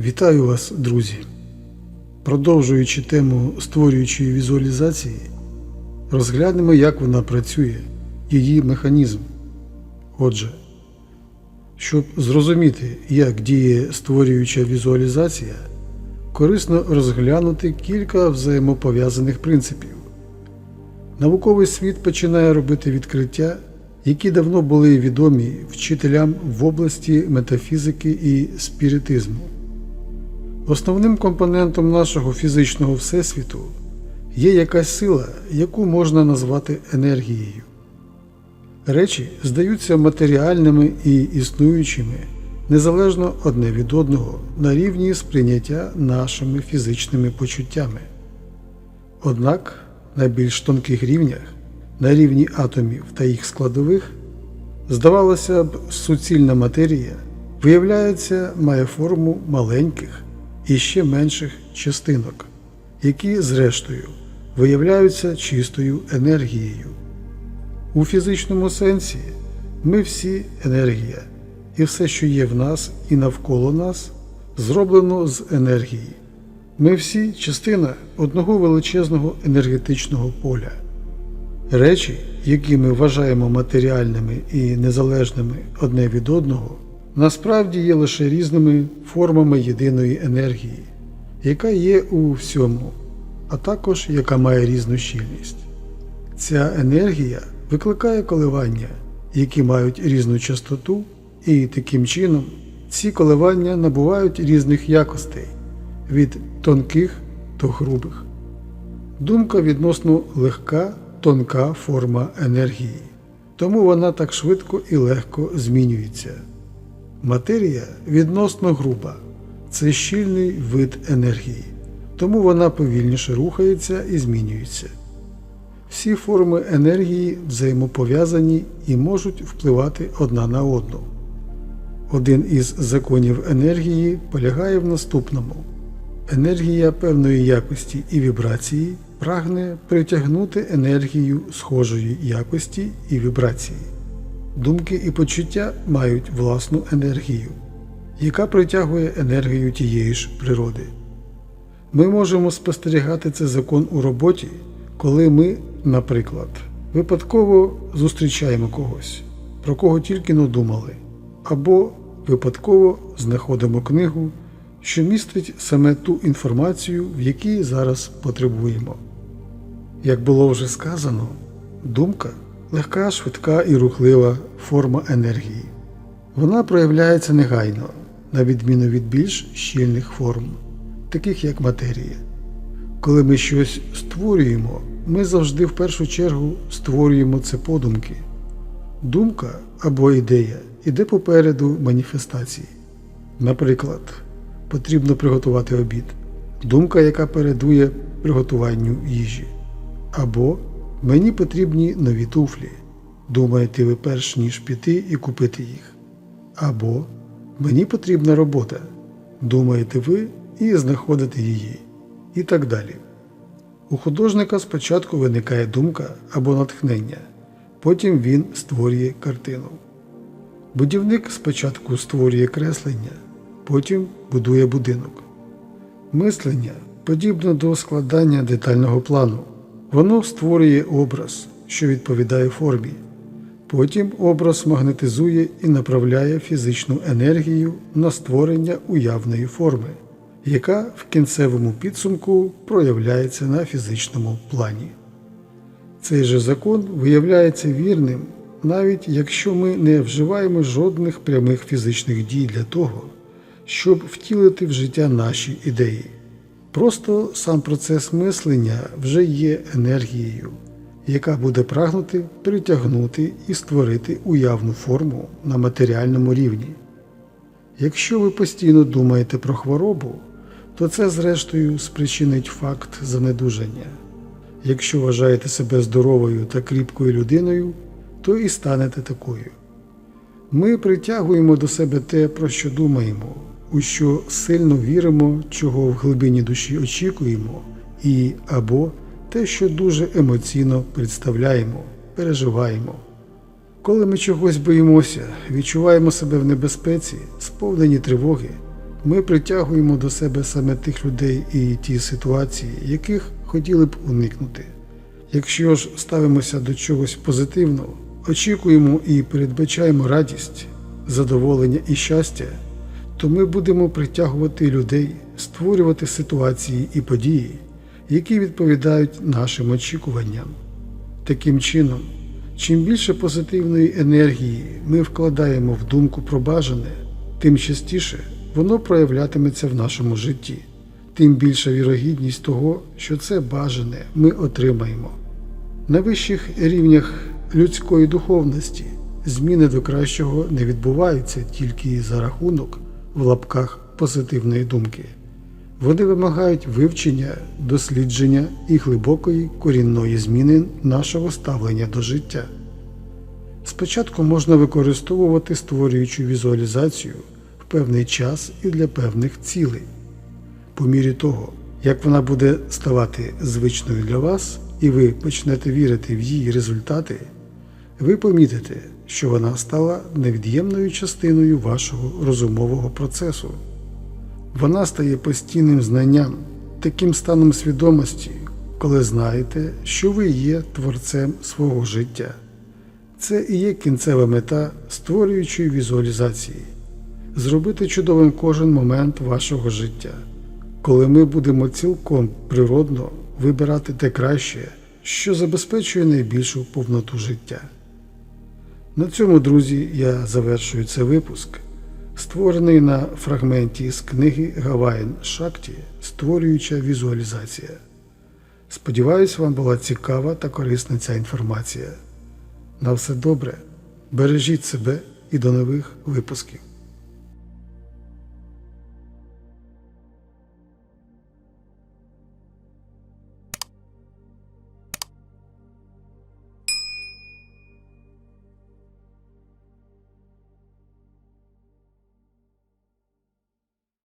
Вітаю вас, друзі! Продовжуючи тему створюючої візуалізації, розглянемо, як вона працює, її механізм. Отже, щоб зрозуміти, як діє створююча візуалізація, корисно розглянути кілька взаємопов'язаних принципів. Науковий світ починає робити відкриття, які давно були відомі вчителям в області метафізики і спіритизму. Основним компонентом нашого фізичного всесвіту є якась сила, яку можна назвати енергією. Речі здаються матеріальними і існуючими незалежно одне від одного на рівні сприйняття нашими фізичними почуттями. Однак на більш тонких рівнях, на рівні атомів та їх складових, здавалося б, суцільна матерія, виявляється, має форму маленьких і ще менших частинок, які, зрештою, виявляються чистою енергією. У фізичному сенсі ми всі енергія, і все, що є в нас і навколо нас, зроблено з енергії. Ми всі частина одного величезного енергетичного поля. Речі, які ми вважаємо матеріальними і незалежними одне від одного, насправді є лише різними формами єдиної енергії, яка є у всьому, а також яка має різну щільність. Ця енергія викликає коливання, які мають різну частоту, і таким чином ці коливання набувають різних якостей від тонких до грубих. Думка відносно легка, тонка форма енергії, тому вона так швидко і легко змінюється. Матерія відносно груба це щільний вид енергії, тому вона повільніше рухається і змінюється. Всі форми енергії взаємопов'язані і можуть впливати одна на одну. Один із законів енергії полягає в наступному: енергія певної якості і вібрації прагне притягнути енергію схожої якості і вібрації. Думки і почуття мають власну енергію, яка притягує енергію тієї ж природи. Ми можемо спостерігати цей закон у роботі, коли ми, наприклад, випадково зустрічаємо когось, про кого тільки но думали, або випадково знаходимо книгу, що містить саме ту інформацію, в якій зараз потребуємо. Як було вже сказано, думка легка, швидка і рухлива форма енергії. Вона проявляється негайно, на відміну від більш щільних форм, таких як матерія. Коли ми щось створюємо, ми завжди в першу чергу створюємо це подумки. Думка або ідея іде попереду маніфестації. Наприклад, потрібно приготувати обід, думка, яка передує приготуванню їжі. Або мені потрібні нові туфлі. Думаєте ви перш ніж піти і купити їх. Або мені потрібна робота. Думаєте ви і знаходите її. І так далі. У художника спочатку виникає думка або натхнення, потім він створює картину. Будівник спочатку створює креслення, потім будує будинок. Мислення подібно до складання детального плану. Воно створює образ, що відповідає формі. Потім образ магнетизує і направляє фізичну енергію на створення уявної форми, яка в кінцевому підсумку проявляється на фізичному плані. Цей же закон виявляється вірним, навіть якщо ми не вживаємо жодних прямих фізичних дій для того, щоб втілити в життя наші ідеї. Просто сам процес мислення вже є енергією, яка буде прагнути притягнути і створити уявну форму на матеріальному рівні. Якщо ви постійно думаєте про хворобу, то це зрештою спричинить факт занедужання. Якщо вважаєте себе здоровою та кріпкою людиною, то і станете такою. Ми притягуємо до себе те, про що думаємо, у що сильно віримо, чого в глибині душі очікуємо, і або те, що дуже емоційно представляємо, переживаємо. Коли ми чогось боїмося, відчуваємо себе в небезпеці, сповнені тривоги, ми притягуємо до себе саме тих людей і ті ситуації, яких хотіли б уникнути. Якщо ж ставимося до чогось позитивного, очікуємо і передбачаємо радість, задоволення і щастя, то ми будемо притягувати людей, створювати ситуації і події, які відповідають нашим очікуванням. Таким чином, чим більше позитивної енергії ми вкладаємо в думку про бажане, тим частіше воно проявлятиметься в нашому житті, тим більша вірогідність того, що це бажане ми отримаємо. На вищих рівнях людської духовності зміни до кращого не відбуваються тільки за рахунок в лапках позитивної думки. Вони вимагають вивчення, дослідження і глибокої корінної зміни нашого ставлення до життя. Спочатку можна використовувати створюючу візуалізацію в певний час і для певних цілей. По мірі того, як вона буде ставати звичною для вас, і ви почнете вірити в її результати, ви помітите, що вона стала невід'ємною частиною вашого розумового процесу. Вона стає постійним знанням, таким станом свідомості, коли знаєте, що ви є творцем свого життя. Це і є кінцева мета створюючої візуалізації зробити чудовим кожен момент вашого життя, коли ми будемо цілком природно вибирати те краще, що забезпечує найбільшу повноту життя. На цьому, друзі, я завершую цей випуск, створений на фрагменті з книги Гаваїн Шакті Створююча візуалізація. Сподіваюсь, вам була цікава та корисна ця інформація. На все добре, бережіть себе і до нових випусків.